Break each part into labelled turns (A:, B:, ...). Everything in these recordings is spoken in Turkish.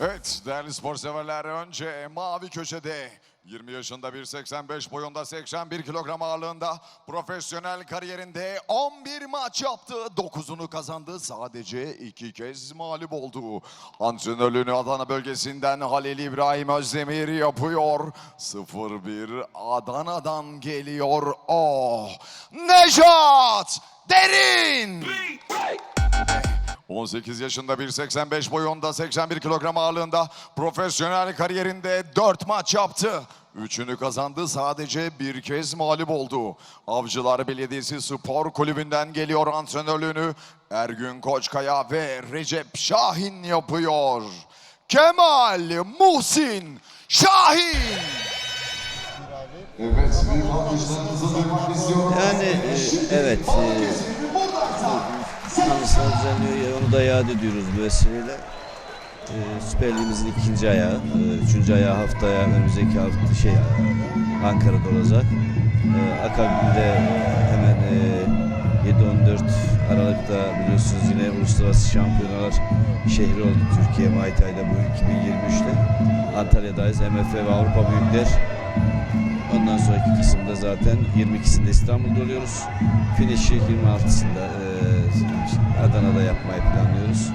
A: Evet değerli spor severler önce mavi köşede 20 yaşında 1.85 boyunda 81 kilogram ağırlığında profesyonel kariyerinde 11 maç yaptı. 9'unu kazandı. Sadece iki kez mağlup oldu. Antrenörlüğünü Adana bölgesinden Halil İbrahim Özdemir yapıyor. 0-1 Adana'dan geliyor o. Nejat Derin. 18 yaşında 1.85 boyunda 81 kilogram ağırlığında profesyonel kariyerinde 4 maç yaptı. Üçünü kazandı sadece bir kez mağlup oldu. Avcılar Belediyesi Spor Kulübü'nden geliyor antrenörlüğünü Ergün Koçkaya ve Recep Şahin yapıyor. Kemal Muhsin Şahin.
B: Evet.
C: Yani e, evet e, Anısına düzenliyor ya onu da yad ediyoruz bu vesileyle. E, Süper Ligimizin ikinci ayağı, e, üçüncü ayağı haftaya önümüzdeki hafta şey Ankara'da olacak. E, akabinde hemen e, 7-14 Aralık'ta biliyorsunuz yine uluslararası şampiyonalar şehri oldu Türkiye Muay bu 2023'te. Antalya'dayız MF ve Avrupa Büyükler Ondan sonraki kısımda zaten 22'sinde İstanbul'da oluyoruz. Finişi 26'sında e, Adana'da yapmayı planlıyoruz.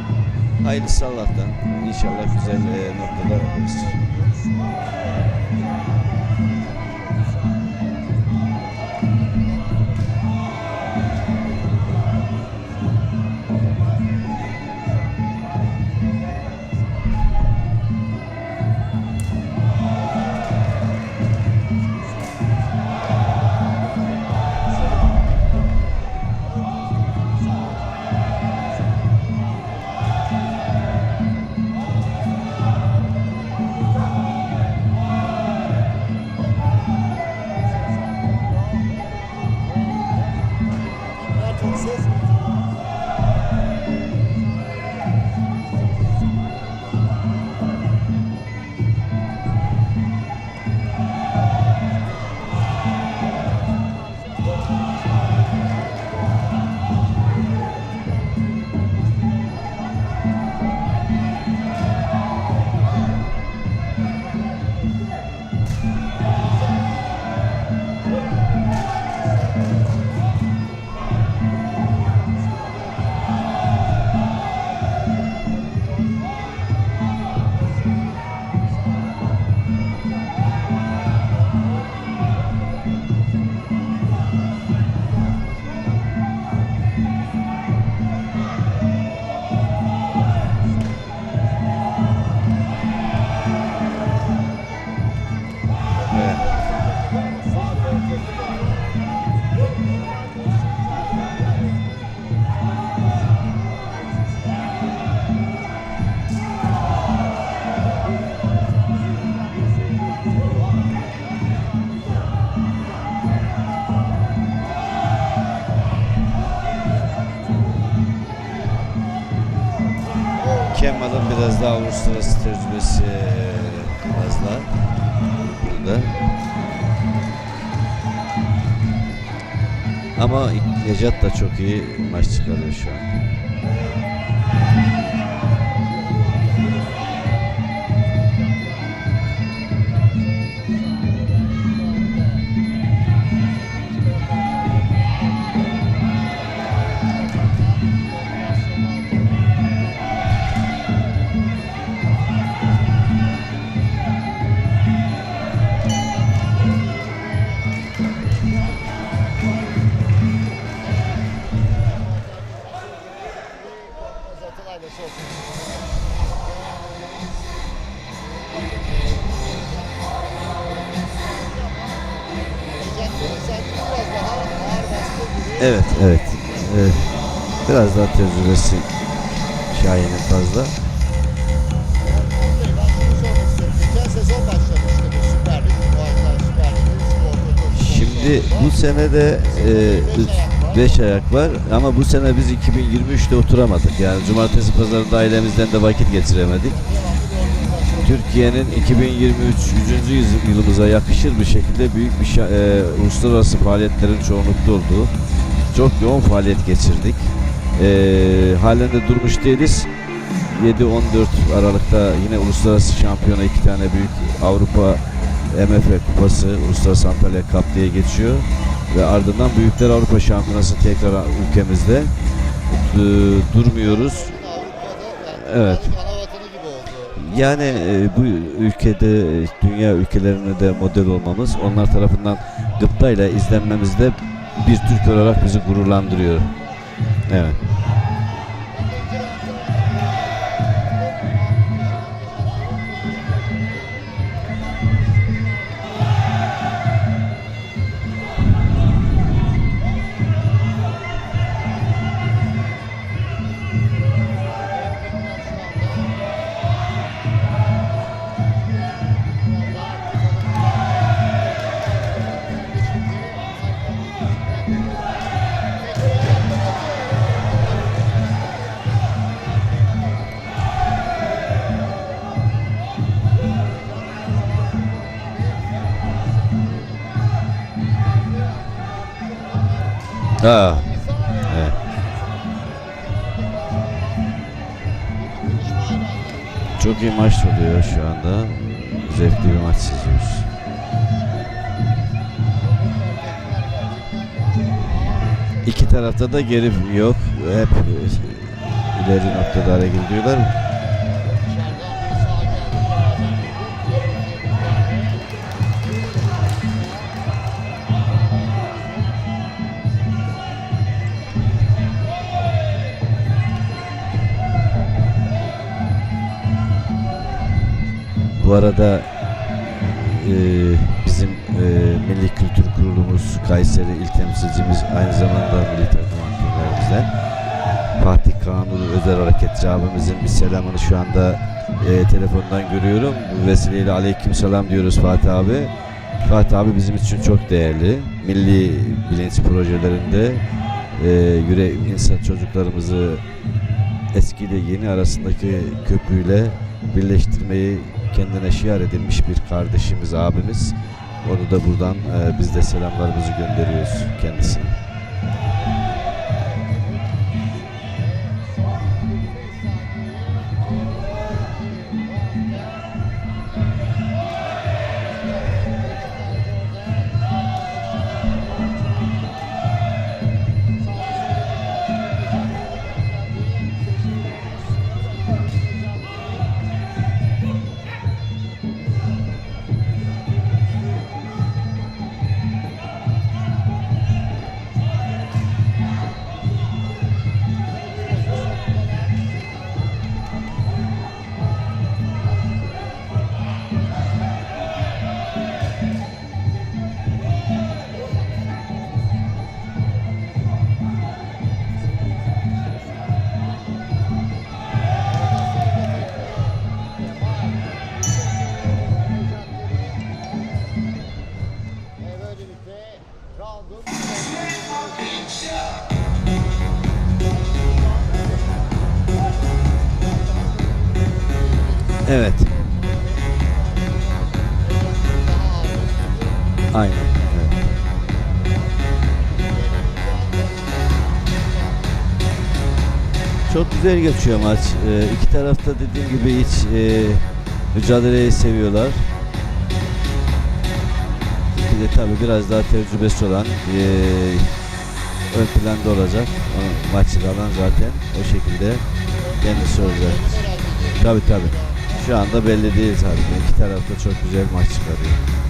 C: Hayırlısı Allah'tan. İnşallah güzel e, noktalar oluruz. Kemal'ın biraz daha uluslararası tecrübesi fazla burada. Ama Necat da çok iyi maç çıkarıyor şu an. Evet, evet. evet. Biraz daha tecrübesi Şahin'in fazla. Şimdi bu sene de 5 ayak var ama bu sene biz 2023'te oturamadık. Yani cumartesi pazarında ailemizden de vakit geçiremedik. Türkiye'nin 2023 100. yılımıza yakışır bir şekilde büyük bir e, uluslararası faaliyetlerin çoğunlukta olduğu çok yoğun faaliyet geçirdik. E, halen de durmuş değiliz. 7-14 Aralık'ta yine uluslararası şampiyona iki tane büyük Avrupa MF Kupası Uluslararası Antalya Cup diye geçiyor. Ve ardından Büyükler Avrupa Şampiyonası tekrar ülkemizde. Ee, durmuyoruz. Evet. Yani e, bu ülkede e, dünya ülkelerine de model olmamız onlar tarafından gıptayla izlenmemizde bir Türk olarak bizi gururlandırıyor. Evet. Ha. Evet. Çok iyi maç oluyor şu anda. Zevkli bir maç izliyoruz. İki tarafta da geri yok. Hep ileri noktada hareket ediyorlar. Bu arada e, bizim e, Milli Kültür Kurulumuz Kayseri İl Temsilcimiz aynı zamanda Milli Takım antrenörümüzden Fatih Kanuni Özel Hareketçi abimizin bir selamını şu anda e, telefondan görüyorum. Bu vesileyle aleyküm selam diyoruz Fatih abi. Fatih abi bizim için çok değerli. Milli bilinç projelerinde e, yüre insan çocuklarımızı eski ile yeni arasındaki köprüyle birleştirmeyi kendine şiar edilmiş bir kardeşimiz, abimiz. Onu da buradan e, biz de selamlarımızı gönderiyoruz kendisine. Evet. Aynen. Çok güzel geçiyor maç. Ee, iki tarafta dediğim gibi hiç e, mücadeleyi seviyorlar. Bir de tabii biraz daha tecrübesi olan e, ön planda olacak. Maçı alan zaten o şekilde kendisi olacak. Tabii tabii. Şu anda belli değil zaten. İki tarafta çok güzel maç çıkarıyor.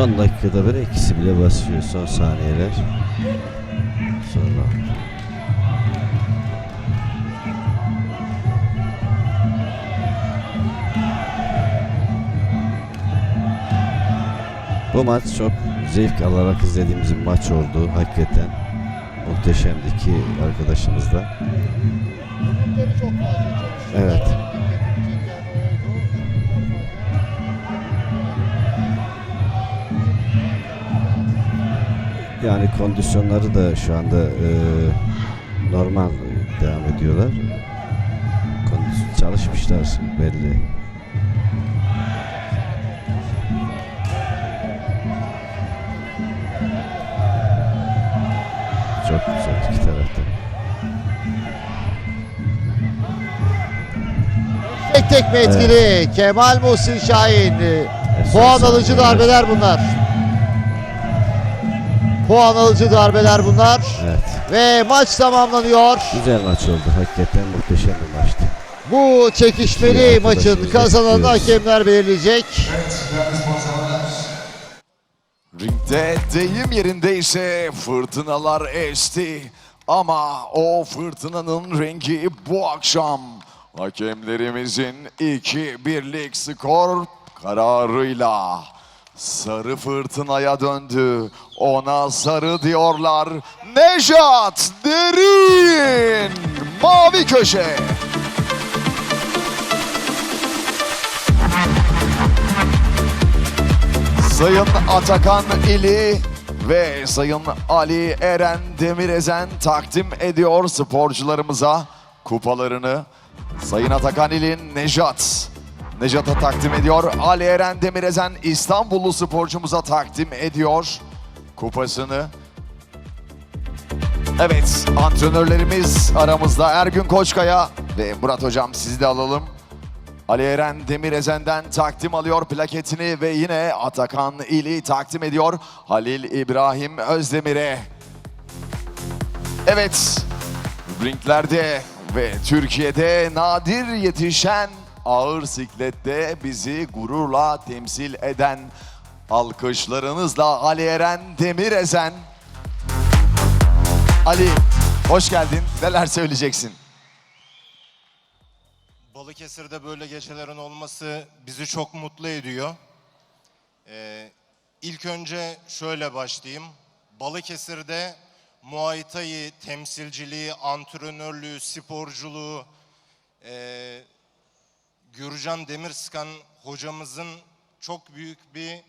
C: Son dakikada böyle ikisi bile basıyor son saniyeler. Sonra. Bu maç çok zevk alarak izlediğimiz bir maç oldu hakikaten. Muhteşemdi iki arkadaşımız da.
D: Kulüpleri çok fazla çalışıyor.
C: Evet. Yani kondisyonları da şu anda e, normal devam ediyorlar. Kondisyon çalışmışlar belli. Çok güzel iki tarafta.
D: Tek tek mi etkili? Kemal Muhsin Şahin. Puan
C: son
D: alıcı darbeler bunlar. Puan alıcı darbeler bunlar.
C: Evet.
D: Ve maç tamamlanıyor.
C: Güzel maç oldu. Hakikaten muhteşem bir maçtı.
D: Bu çekişmeli
C: İyi
D: maçın kazananı hakemler belirleyecek.
A: Ringde deyim yerinde ise fırtınalar esti. Ama o fırtınanın rengi bu akşam hakemlerimizin 2-1'lik skor kararıyla sarı fırtınaya döndü. Ona sarı diyorlar. Nejat Derin mavi köşe. Sayın Atakan İli ve Sayın Ali Eren Demirezen takdim ediyor sporcularımıza kupalarını. Sayın Atakan İli Nejat. Nejat'a takdim ediyor. Ali Eren Demirezen İstanbullu sporcumuza takdim ediyor kupasını. Evet, antrenörlerimiz aramızda Ergün Koçkaya ve Murat Hocam sizi de alalım. Ali Eren Demirezen'den takdim alıyor plaketini ve yine Atakan İli takdim ediyor Halil İbrahim Özdemir'e. Evet, ringlerde ve Türkiye'de nadir yetişen ağır siklette bizi gururla temsil eden alkışlarınızla Ali Eren Demirezen. Ali, hoş geldin. Neler söyleyeceksin?
E: Balıkesir'de böyle gecelerin olması bizi çok mutlu ediyor. Ee, ilk önce şöyle başlayayım. Balıkesir'de Muay temsilciliği, antrenörlüğü, sporculuğu, ee, Gürcan Demirskan hocamızın çok büyük bir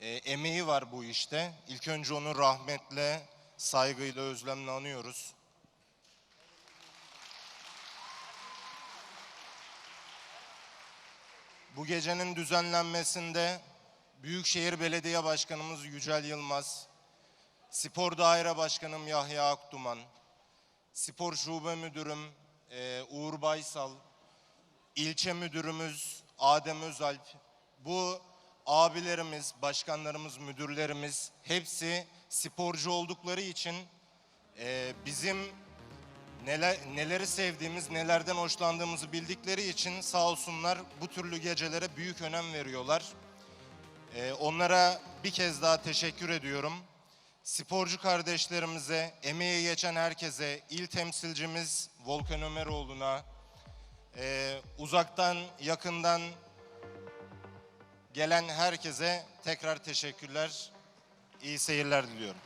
E: e, emeği var bu işte. İlk önce onu rahmetle, saygıyla, özlemle anıyoruz. Bu gecenin düzenlenmesinde Büyükşehir Belediye Başkanımız Yücel Yılmaz, Spor Daire Başkanım Yahya Akduman, Spor Şube Müdürüm e, Uğur Baysal, ilçe müdürümüz Adem Özalp, bu abilerimiz, başkanlarımız, müdürlerimiz hepsi sporcu oldukları için e, bizim neler, neleri sevdiğimiz, nelerden hoşlandığımızı bildikleri için sağ olsunlar bu türlü gecelere büyük önem veriyorlar. Ee, onlara bir kez daha teşekkür ediyorum. Sporcu kardeşlerimize, emeği geçen herkese, il temsilcimiz Volkan Ömeroğlu'na, e, uzaktan, yakından gelen herkese tekrar teşekkürler. iyi seyirler diliyorum.